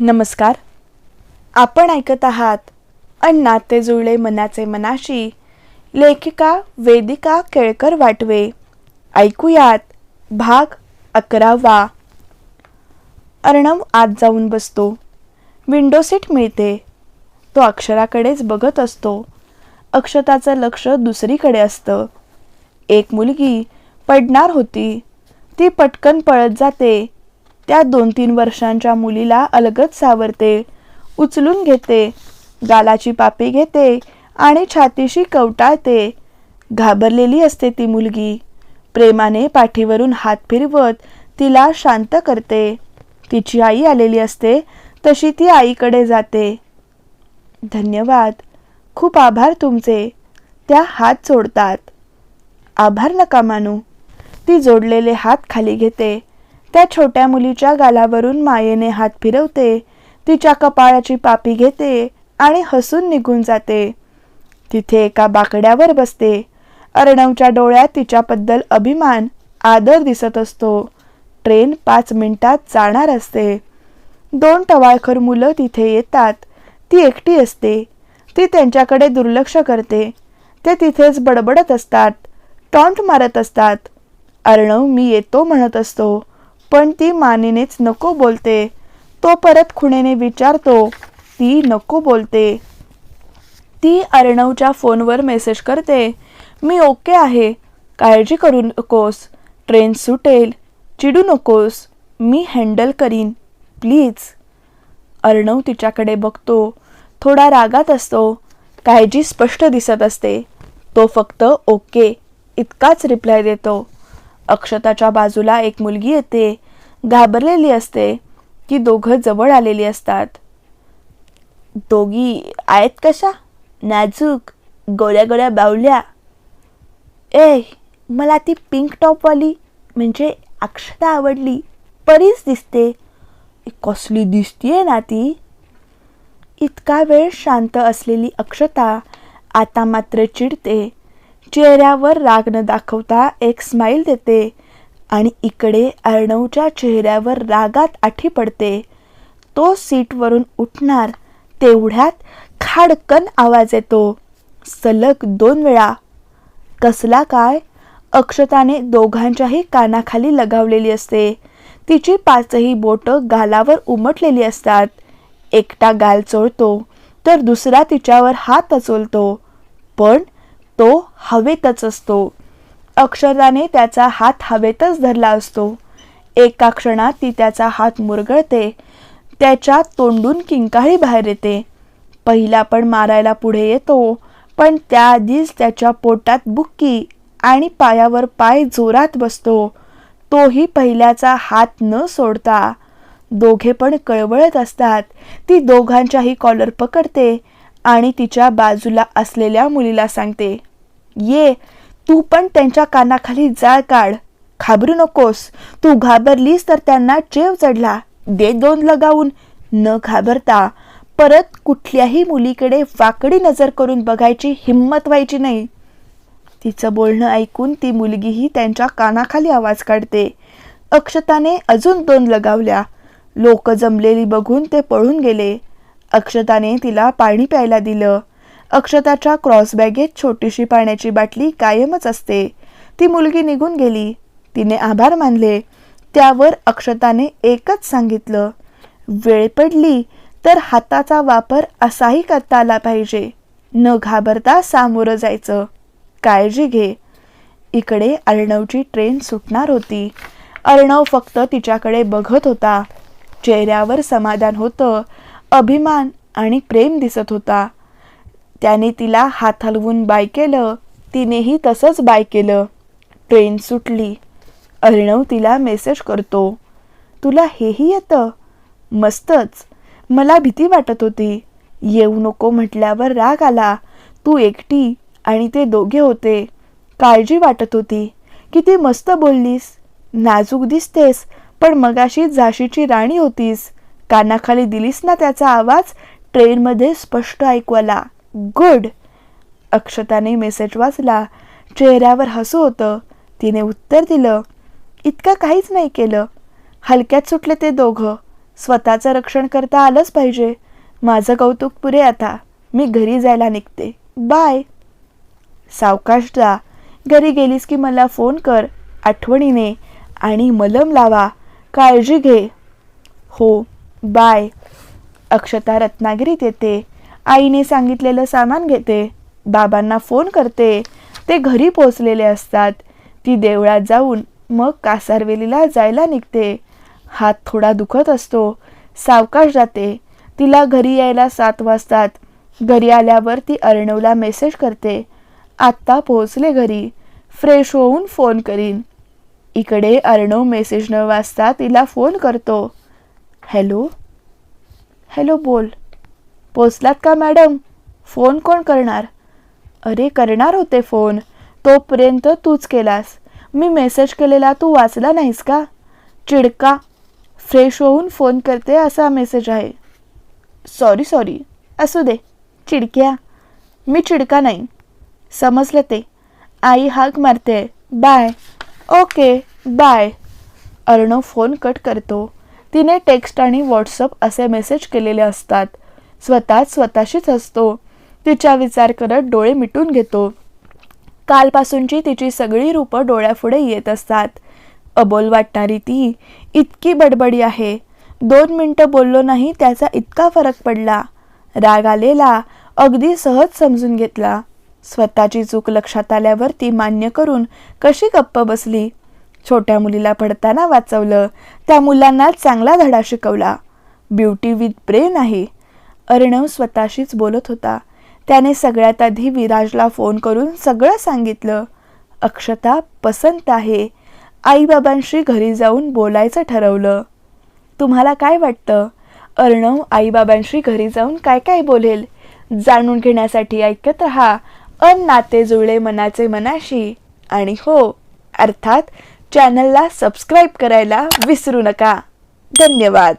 नमस्कार. आपण ऐकत आहात अण्णा ते जुळले मनाचे मनाशी. लेखिका वेदिका केळकर वाटवे. ऐकूयात भाग अकरावा. अर्णव आत जाऊन बसतो. विंडो सीट मिळते. तो अक्षराकडेच बघत असतो. अक्षताचं लक्ष दुसरीकडे असतं. एक मुलगी पडणार होती. ती पटकन पळत जाते. त्या दोन तीन वर्षांच्या मुलीला अलगद सावरते. उचलून घेते. गालाची पापी घेते आणि छातीशी कवटाळते. घाबरलेली असते ती मुलगी. प्रेमाने पाठीवरून हात फिरवत तिला शांत करते. तिची आई आलेली असते तशी ती आईकडे जाते. धन्यवाद. खूप आभार तुमचे. त्या हात जोडतात. आभार नका मानू. ती जोडलेले हात खाली घेते. त्या छोट्या मुलीच्या गालावरून मायेने हात फिरवते तिच्या कपाळाची पापी घेते आणि हसून निघून जाते. तिथे एका बाकड्यावर बसते. अर्णवच्या डोळ्यात तिच्याबद्दल अभिमान आदर दिसत असतो. ट्रेन पाच मिनिटात जाणार असते. दोन टवाळखर मुलं तिथे येतात. ती एकटी असते. ती त्यांच्याकडे दुर्लक्ष करते. ते तिथेच बडबडत असतात. टॉन्ट मारत असतात. अर्णव मी येतो म्हणत असतो. पण ती मानेनेच नको बोलते. तो परत खुणेने विचारतो ती नको बोलते. ती अर्णवच्या फोनवर मेसेज करते मी ओके आहे काळजी करू नकोस ट्रेन सुटेल चिडू नकोस मी हँडल करीन प्लीज. अर्णव तिच्याकडे बघतो थोडा रागात असतो काळजी स्पष्ट दिसत असते तो फक्त ओके इतकाच रिप्लाय देतो. अक्षताच्या बाजूला एक मुलगी येते. घाबरलेली असते. ती दोघं जवळ आलेली असतात. दोघी आहेत कशा? नाजूक गोळ्या गोळ्या बावल्या. ए मला ती पिंक टॉपवाली म्हणजे अक्षता आवडली. परीच दिसते. कसली दिसतीये ना ती. इतका वेळ शांत असलेली अक्षता आता मात्र चिडते. चेहऱ्यावर राग न दाखवता एक स्माईल देते आणि इकडे अर्णवच्या चेहऱ्यावर रागात आठी पडते. तो सीटवरून उठणार तेवढ्यात खाडकन आवाज येतो. सलग दोन वेळा. कसला काय अक्षताने दोघांच्याही कानाखाली लगावलेली असते. तिची पाचही बोटं गालावर उमटलेली असतात. एकटा गाल चोळतो तर दुसरा तिच्यावर हात अचोलतो. पण तो हवेतच असतो. अक्षराने त्याचा हात हवेतच धरला असतो. एका क्षणात ती त्याचा हात मुरगळते. त्याच्या तोंडून किंकाळी बाहेर येते. पहिला पण मारायला पुढे येतो पण त्याआधीच त्याच्या पोटात बुक्की आणि पायावर पाय जोरात बसतो. तोही पहिल्याचा हात न सोडता. दोघे पण कळवळत असतात. ती दोघांच्याही कॉलर पकडते आणि तिच्या बाजूला असलेल्या मुलीला सांगते ये तू पण त्यांच्या कानाखाली जाळ काढ. घाबरू नकोस. तू घाबरलीस तर त्यांना चेव चढला. दे दोन लगावून. न घाबरता. परत कुठल्याही मुलीकडे वाकडी नजर करून बघायची हिंमत व्हायची नाही. तिचं बोलणं ऐकून ती मुलगीही त्यांच्या कानाखाली आवाज काढते. अक्षताने अजून दोन लगावल्या. लोक जमलेली बघून ते पळून गेले. अक्षताने तिला पाणी प्यायला दिलं. अक्षताच्या क्रॉस बॅगेत छोटीशी पाण्याची बाटली कायमच असते. ती मुलगी निघून गेली. तिने आभार मानले. त्यावर अक्षताने एकच सांगितलं वेळ पडली तर हाताचा वापर असाही करता आला पाहिजे. न घाबरता सामोरं जायचं. काळजी घे. इकडे अर्णवची ट्रेन सुटणार होती. अर्णव फक्त तिच्याकडे बघत होता. चेहऱ्यावर समाधान होतं अभिमान आणि प्रेम दिसत होता. त्याने तिला हात हलवून बाय केलं. तिनेही तसंच बाय केलं. ट्रेन सुटली. अर्णव तिला मेसेज करतो. तुला हेही येतं? मस्तच. मला भीती वाटत होती. येऊ नको म्हटल्यावर राग आला. तू एकटी आणि ते दोघे होते. काळजी वाटत होती. किती मस्त बोललीस. नाजूक दिसतेस पण मगाशी झाशीची राणी होतीस. कानाखाली दिलीस ना त्याचा आवाज? ट्रेनमध्ये स्पष्ट ऐकू आला. गुड. अक्षताने मेसेज वाचला. चेहऱ्यावर हसू होतं. तिने उत्तर दिलं इतकं काहीच नाही केलं. हलक्यात सुटले ते दोघं. स्वतःचं रक्षण करता आलंच पाहिजे. माझं कौतुक पुरे आता. मी घरी जायला निघते. बाय. सावकाश जा घरी गेलीस की मला फोन कर. आठवणीने. आणि मलम लावा. काळजी घे. हो. बाय. अक्षता रत्नागिरीत येते. आईने सांगितलेलं सामान घेते. बाबांना फोन करते. ते घरी पोचलेले असतात. ती देवळात जाऊन मग कासारवेलीला जायला निघते. हात थोडा दुखत असतो. सावकाश जाते. तिला घरी यायला सात वाजतात. घरी आल्यावर ती अर्णवला मेसेज करते. आत्ता पोहोचले घरी. फ्रेश होऊन फोन करीन. इकडे अर्णव मेसेज न वाजता तिला फोन करतो. हॅलो? हॅलो बोल. पोचलात का मॅडम? फोन कोण करणार? अरे करणार होते फोन. तोपर्यंत तूच केलास. मी मेसेज केलेला तू वाचला नाहीस का? चिडका. फ्रेश होऊन फोन करते असा मेसेज आहे. Sorry sorry. असू दे. चिडक्या. मी चिडका नाही. समजलं ते. आई हाक मारते. Bye. Okay. Bye. Arnav phone cut करतो. तिने टेक्स्ट आणि व्हॉट्सअप असे मेसेज केलेले असतात. स्वतःच स्वतःशीच असतो. तिचा विचार करत डोळे मिटून घेतो. कालपासूनची तिची सगळी रूपं डोळ्यापुढे येत असतात. अबोल वाटणारी ती इतकी बडबडी आहे. दोन मिनटं बोललो नाही त्याचा इतका फरक पडला. राग आलेला अगदी सहज समजून घेतला. स्वतःची चूक लक्षात आल्यावर ती मान्य करून कशी गप्प बसली? छोट्या मुलीला पडताना वाचवलं. त्या मुलांना चांगला धडा शिकवला. ब्युटी विथ ब्रेन आहे. अर्णव स्वतःशीच बोलत होता. त्याने सगळ्यात आधी विराजला फोन करून सगळं सांगितलं. अक्षता पसंत आहे. आईबाबांशी घरी जाऊन बोलायचं ठरवलं. तुम्हाला काय वाटतं? अर्णव आईबाबांशी घरी जाऊन काय काय बोलेल? जाणून घेण्यासाठी ऐकत रहा. अन नाते जुळले मनाचे मनाशी. आणि हो अर्थात चॅनलला सबस्क्राईब करायला विसरू नका. धन्यवाद.